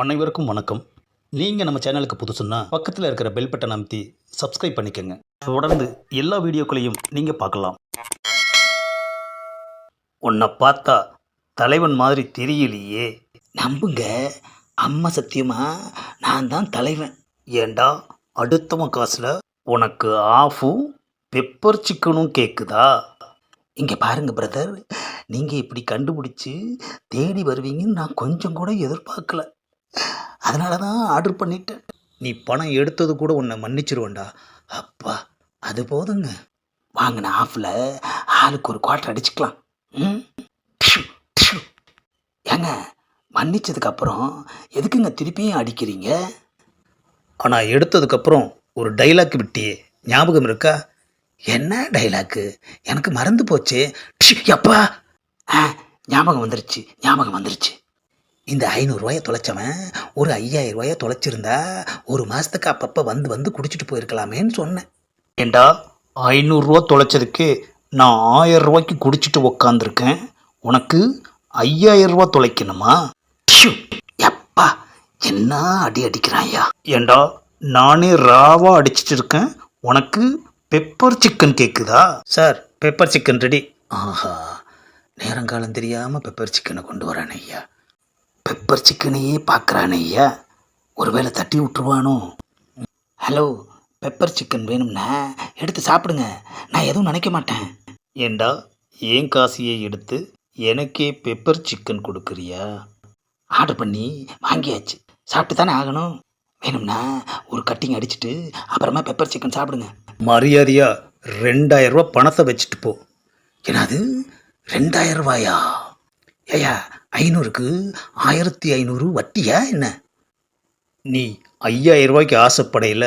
அனைவருக்கும் வணக்கம். நீங்கள் நம்ம சேனலுக்கு புதுசுன்னா பக்கத்தில் இருக்கிற பெல் பட்டன் அமைத்தி சப்ஸ்கிரைப் பண்ணிக்கோங்க. தொடர்ந்து எல்லா வீடியோக்களையும் நீங்கள் பார்க்கலாம். உன்னை பார்த்தா தலைவன் மாதிரி தெரியலையே. நம்புங்க. அம்மா சத்தியமா நான் தான் தலைவன். ஏண்டா அடுத்தவன் காசில் உனக்கு ஆஃபும் பெப்பர் சிக்கனும் கேட்குதா இங்கே பாருங்கள் பிரதர் நீங்கள் இப்படி கண்டுபிடிச்சி தேடி வருவீங்கன்னு நான் கொஞ்சம் கூட எதிர்பார்க்கல. அதனால தான் ஆர்டர் பண்ணிட்டேன். நீ பணம் எடுத்தது கூட உன்னை மன்னிச்சிருவேன்டா. அப்பா அது போதுங்க. வாங்கின ஆஃபில் ஆளுக்கு ஒரு குவார்ட்டர் அடிச்சுக்கலாம். ம்? ஏங்க மன்னிச்சதுக்கப்புறம் எதுக்குங்க திருப்பியும் அடிக்கிறீங்க? ஆனால் எடுத்ததுக்கப்புறம் ஒரு டைலாக் விட்டியே. ஞாபகம் இருக்கா? என்ன டைலாக்கு எனக்கு மறந்து போச்சு. ப்ஷு, அப்பா ஆ ஞாபகம் வந்துருச்சு ஞாபகம் வந்துருச்சு. இந்த ஐநூறுரூவாயை தொலைச்சவன் ஒரு ஐயாயிரம் ரூபாயை தொலைச்சிருந்தா ஒரு மாதத்துக்கு அப்பப்போ வந்து வந்து குடிச்சிட்டு போயிருக்கலாமேன்னு சொன்னேன். ஏண்டா? ஐநூறுரூவா தொலைச்சதுக்கு நான் ஆயிரம் ரூபாய்க்கு குடிச்சிட்டு உக்காந்துருக்கேன். உனக்கு ஐயாயிரம் ரூபா தொலைக்கணுமா? எப்பா என்ன அடி அடிக்கிறான் ஐயா ஏண்டா நானே ராவா அடிச்சிட்டு இருக்கேன். உனக்கு பெப்பர் சிக்கன் கேட்குதா சார் பெப்பர் சிக்கன் ரெடி. ஆஹா நேரங்காலம் தெரியாமல் பெப்பர் சிக்கனை கொண்டு வரானே ஐயா. பெப்பர் சிக்கனையே பார்க்குறானே ஐயா. ஒருவேளை தட்டி விட்டுருவானோ? ஹலோ பெப்பர் சிக்கன் வேணும்னா எடுத்து சாப்பிடுங்க. நான் எதுவும் நினைக்க மாட்டேன். ஏண்டா ஏன் காசியை எடுத்து எனக்கே பெப்பர் சிக்கன் கொடுக்குறியா? ஆர்டர் பண்ணி வாங்கியாச்சு. சாப்பிட்டு தானே ஆகணும். வேணும்னா ஒரு கட்டிங் அடிச்சிட்டு அப்புறமா பெப்பர் சிக்கன் சாப்பிடுங்க. மரியாதையா ரெண்டாயிரம் ரூபா பணத்தை வச்சுட்டு போ. என்னது? ரெண்டாயிரம் ரூபாயா? ஏயா ஐநூறுக்கு ஆயிரத்தி ஐநூறு வட்டியா என்ன? நீ ஐயாயிரம் ரூபாய்க்கு ஆசைப்படையில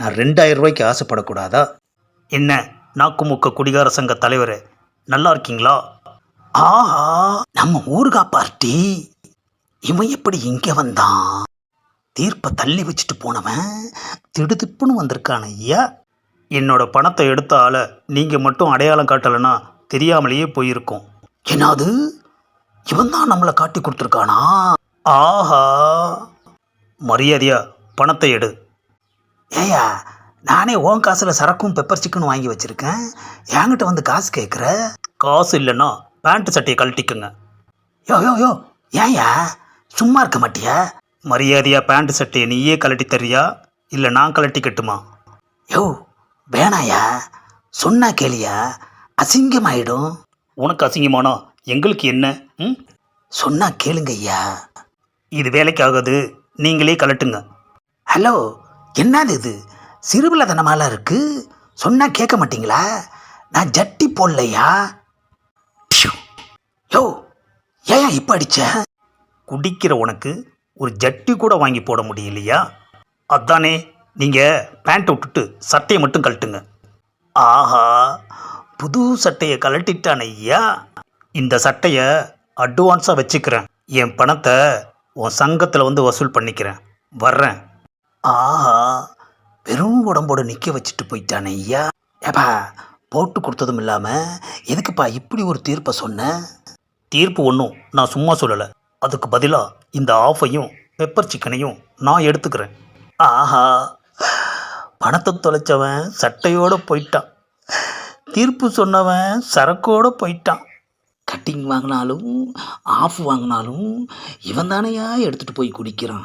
நான் ரெண்டாயிரம் ரூபாய்க்கு ஆசைப்படக்கூடாதா? என்ன நாக்குமுக்க குடிகார சங்க தலைவர் நல்லா இருக்கீங்களா? ஆஹா நம்ம ஊருகா பார்ட்டி இவன் எப்படி இங்கே வந்தான்? தீர்ப்பை தள்ளி வச்சுட்டு போனவன் திடுதிப்புன்னு வந்திருக்கான ஐயா. என்னோட பணத்தை எடுத்த ஆளை நீங்கள் மட்டும் அடையாளம் காட்டலைன்னா தெரியாமலேயே போயிருக்கோம். என்னது? இவன் தான் நம்மளை காட்டி கொடுத்துருக்கானா? ஆஹா. மரியாதையா பணத்தை எடு. ஏயா நானே உன் காசில் சரக்கும் பெப்பர் சிக்கன் வாங்கி வச்சுருக்கேன். என்கிட்ட வந்து காசு கேட்குற காசு இல்லைன்னா பேண்ட் சட்டையை கழட்டிக்குங்க. யோ யோ யோ ஏயா சும்மா இருக்க மாட்டியா? மரியாதையா பேண்ட் சட்டையை நீயே கழட்டி தரியா இல்லை நான் கழட்டி கட்டுமா? யோ வேணாயா சொன்னா கேளியா. அசிங்கமாயிடும். உனக்கு அசிங்கமானா எங்களுக்கு என்ன? ம்? சொன்னா கேளுங்க ஐயா. இது வேலைக்கு ஆகாது நீங்களே கலட்டுங்க. ஹலோ என்னது இது? சிறுபிள்ளதனமாலாம் இருக்கு? சொன்னா கேட்க மாட்டீங்களா? நான் ஜட்டி போடலையா. யோ ஏன் இப்போ அடிச்ச? குடிக்கிற உனக்கு ஒரு ஜட்டி கூட வாங்கி போட முடியலையா? அதானே நீங்கள் பேண்ட்டை விட்டுட்டு சட்டையை மட்டும் கழட்டுங்க. ஆஹா புது சட்டையை கழட்டிட்டான் ஐயா. இந்த சட்டையை அட்வான்ஸாக வச்சுக்கிறேன். என் பணத்தை உன் சங்கத்தில் வந்து வசூல் பண்ணிக்கிறேன். வர்றேன். ஆஹா வெறும் உடம்போட நிற்க வச்சுட்டு போயிட்டானே ஐயா. ஏப்பா போட்டு கொடுத்ததும் இல்லாமல் எதுக்குப்பா இப்படி ஒரு தீர்ப்பை சொன்ன? தீர்ப்பு ஒன்றும் நான் சும்மா சொல்லலை. அதுக்கு பதிலாக இந்த ஆஃபையும் பெப்பர் சிக்கனையும் நான் எடுத்துக்கிறேன். ஆஹா பணத்தை தொலைச்சவன் சட்டையோடு போயிட்டான். தீர்ப்பு சொன்னவன் சரக்கோடு போயிட்டான். கட்டிங் வாங்கினாலும் ஆஃப் வாங்கினாலும் இவன் தானையா எடுத்துகிட்டு போய் குடிக்கிறான்?